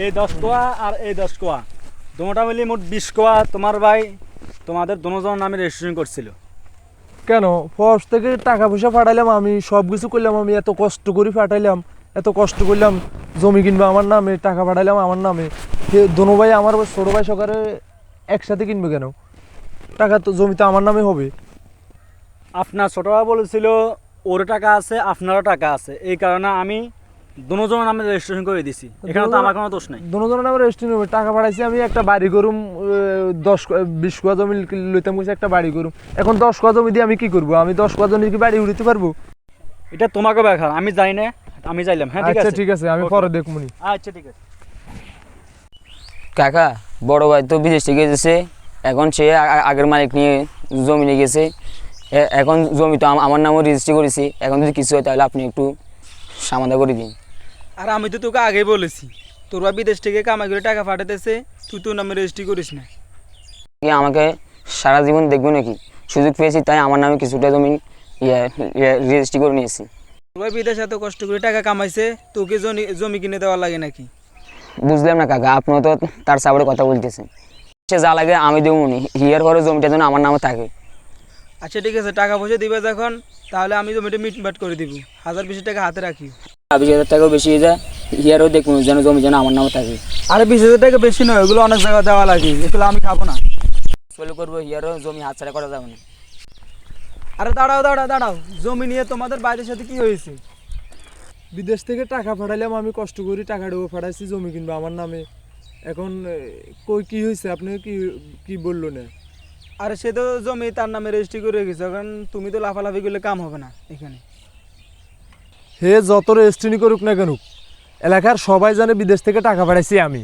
এই দশ কোয়া আর এই দশ কোয়া। দুটা মিলি মোট বিশ কোয়া তোমার ভাই তোমাদের দুজন নামে রেজিস্ট্রেশন করছিল। কেন? ফার্স্ট থেকে টাকা পয়সা পাঠাইলাম আমি সব কিছু করলাম আমি এত কষ্ট করে পাঠাইলাম এত কষ্ট করলাম জমি কিনবে আমার নামে টাকা পাঠাইলাম আমার নামে। সে দোনো ভাই আমার ছোটো ভাই সকালে একসাথে কিনবে কেন? টাকা তো জমি তো আমার নামে হবে। আপনার ছোট ভাই বলেছিল ওর টাকা আছে আপনারও টাকা আছে। এই কারণে আমি দুজনের নামে রেজিস্ট্রেশন করে দিছি। এখানে তো আমার কোনো দোষ নাই। দোনো জনের নামে রেজিস্ট্রেশন হবে। টাকা পাঠাইছি আমি একটা বাড়ি করুম দশ বিশ কোয়া জমি লইতাম কইছে একটা বাড়ি করুম এখন দশ কোয়া জমি দিয়ে আমি কি করব? আমি দশ কোয়া জমি কি বাড়ি উড়িতে পারব? এটা তোমাকে ব্যাখ্যা। আমি যাই না আমি যাইলাম। হ্যাঁ ঠিক আচ্ছা আছে। ঠিক আছে। আমি. পরে দেখমুনি আচ্ছা ঠিক আছে। কাকা বড় ভাই তো বিদেশ থেকে এসেছে। এখন সে আগের মালিক নিয়ে জমি নিয়ে গেছে। এখন জমি তো আমার নামও রেজিস্ট্রি করেছি। এখন যদি কিছু হয় তাহলে আপনি একটু সমাধা করে দিন। আর আমি তো তোকে আগেই বলেছি তোর বা বিদেশ থেকে কামাই করে টাকা পাঠাতেছে তুই তোর নামে রেজিস্ট্রি করিস না। আমাকে সারা জীবন দেখবে নাকি? সুযোগ পেয়েছি তাই আমার নামে কিছুটা জমি ইয়ে রেজিস্ট্রি করে নিয়েছি। তোর ভাই বিদেশ এত কষ্ট করে টাকা কামাইছে তোকে জমি জমি কিনে দেওয়া লাগে নাকি? বুঝলাম না কাকা আপনিও তো তার সাপোর্টে কথা বলতেছেন। সে যা লাগে আমি দেবো নি হিয়ার ঘরে জমিটা যেন আমার নামে থাকে। আচ্ছা ঠিক আছে টাকা পয়সা দিবে যখন তাহলে আমি জমিটা মিটমাট করে দিব। হাজার বিশ টাকা হাতে রাখি বিশ হাজার টাকাও বেশি হয়ে যায়। হিয়ারও দেখুন যেন জমি যেন আমার নামে থাকে। আরে বিশ হাজার টাকা বেশি নয় ওগুলো অনেক দেওয়া লাগে। এগুলো আমি খাব না। ফলো করব হিয়ারও জমি হাতছাড়া করা যাবে না। আরে দাঁড়াও দাঁড়াও দাঁড়াও। জমি নিয়ে তোমাদের বাইরের সাথে কি হয়েছে? বিদেশ থেকে টাকা পাঠাইলাম আমি কষ্ট করি টাকা দেবো পাঠাইছি জমি কিনবো আমার নামে। এখন কই কি হয়েছে? আপনি কি কি বলল না আরে সে তো জমি তার নামে রেজিস্ট্রি করে রেখেছে এখন তুমি তো লাফালাফি করলে কাম হবে না এখানে। হে যত রেস্টিনি করুক না কেন এলাকার সবাই জানে বিদেশ থেকে টাকা পাঠাইছি আমি।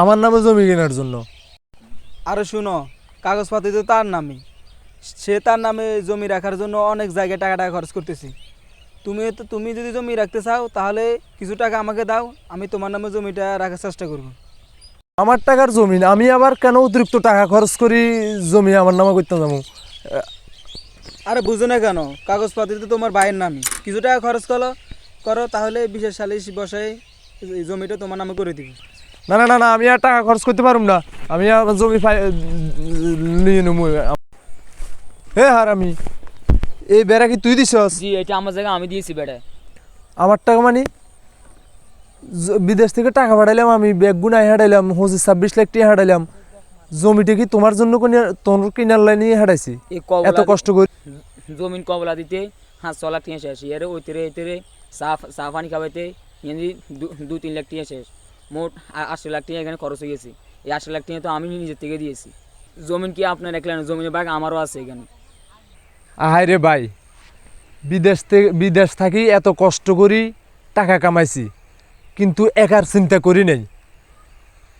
আমার নামে জমি কেনার জন্য। আরে শুনো কাগজপাতি তো তার নামে সে তার নামে জমি রাখার জন্য অনেক জায়গায় টাকা টাকা খরচ করতেছি। তুমি তো তুমি যদি জমি রাখতে চাও তাহলে কিছু টাকা আমাকে দাও আমি তোমার নামে জমিটা রাখার চেষ্টা করব। আমার টাকার জমি না, আমি আবার কেন অতিরিক্ত টাকা খরচ করি জমি আমার নামে করতে যাব? আরে বুঝো না কেন কাগজপাতি তো তোমার ভাইয়ের নামে কিছু টাকা খরচ করো করো তাহলে বিশেষ সালিশ বসাই জমিটা তোমার নামে করে দিবি। না না না না আমি আর টাকা খরচ করতে পারুম না। আমি আমার জমি নিয়ে নেব। হে হার আমি এই বেড়া কি তুই দিছস? জি এটা আমার জায়গা আমি দিয়েছি বেটা আমার টাকা মানে? বিদেশ থেকে টাকা পাঠাইলাম আমি ব্যাগ গুনাই হাঁটাইলাম পঁচিশ ছাব্বিশ লাখ টাকা হাঁটাইলাম। জমিটা কি তোমার জন্য কিনে- তোর কিনার লাইনে হাঁটাইছি? এত কষ্ট করে জমিন কবলা দিতে হাঁস ছ লাখ টিয়া শেষ ইয়ার ওইতেরে চা চা পানি খাওয়াইতে দু তিন লাখ টিয়া শেষ। মোট আ- আশি লাখ টিয়া এখানে খরচ হয়ে গেছে। এই আশি লাখ টিয়া তো আমি নিজের থেকে দিয়েছি। জমিন কি আপনার একলা না? জমিনের বাঘ আমারও আছে এখানে। আহাই রে ভাই, বিদেশ থেকে বিদেশ থাকি এত কষ্ট করি টাকা কামাইছি, কিন্তু একার চিন্তা করি নাই।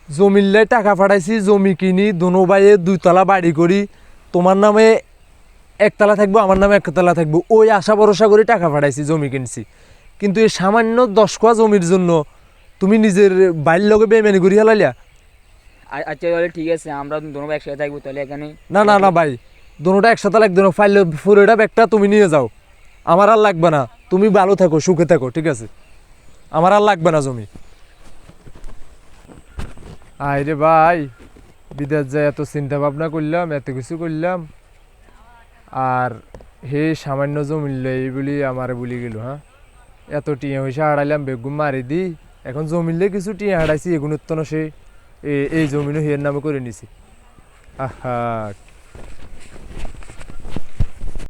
জমিলে টাকা পাঠাইছি জমি কিনি, দোনো বাইয়ে দুইতলা বাড়ি করি, তোমার নামে একতলা থাকব, আমার নামে একতলা থাকব, ওই আশা ভরসা করে টাকা পাঠাইছি জমি কিনছি। কিন্তু এই সামান্য দশ কোয়া জমির জন্য তুমি নিজের বাড়ির লগে বেমানি করি হেলাইলা আচ্ছা তাহলে ঠিক আছে আমরা দুনো একসাথে থাকব তাহলে এখানে। না না না ভাই দোনোটা একসাথে লাগবে না ফাইল ফুরেটা ব্যাগটা তুমি নিয়ে যাও। আমার আর লাগবে না তুমি ভালো থাকো সুখে থাকো ঠিক আছে? আমার আর লাগবে না জমি। আয় রে ভাই বিদেশ যায় এত চিন্তা ভাবনা করলাম এত কিছু করলাম। আর হে সামান্য জমি লই বলি আমার বলি গেল হ্যাঁ? এত টিয়া হয়েছে হারাইলাম, বেগুন মারি দি। এখন জমিলে কিছু টিয়া হারাইছি এগুলোর তো না সে এই জমিনও হিয়ার নামে করে নিছি। আহা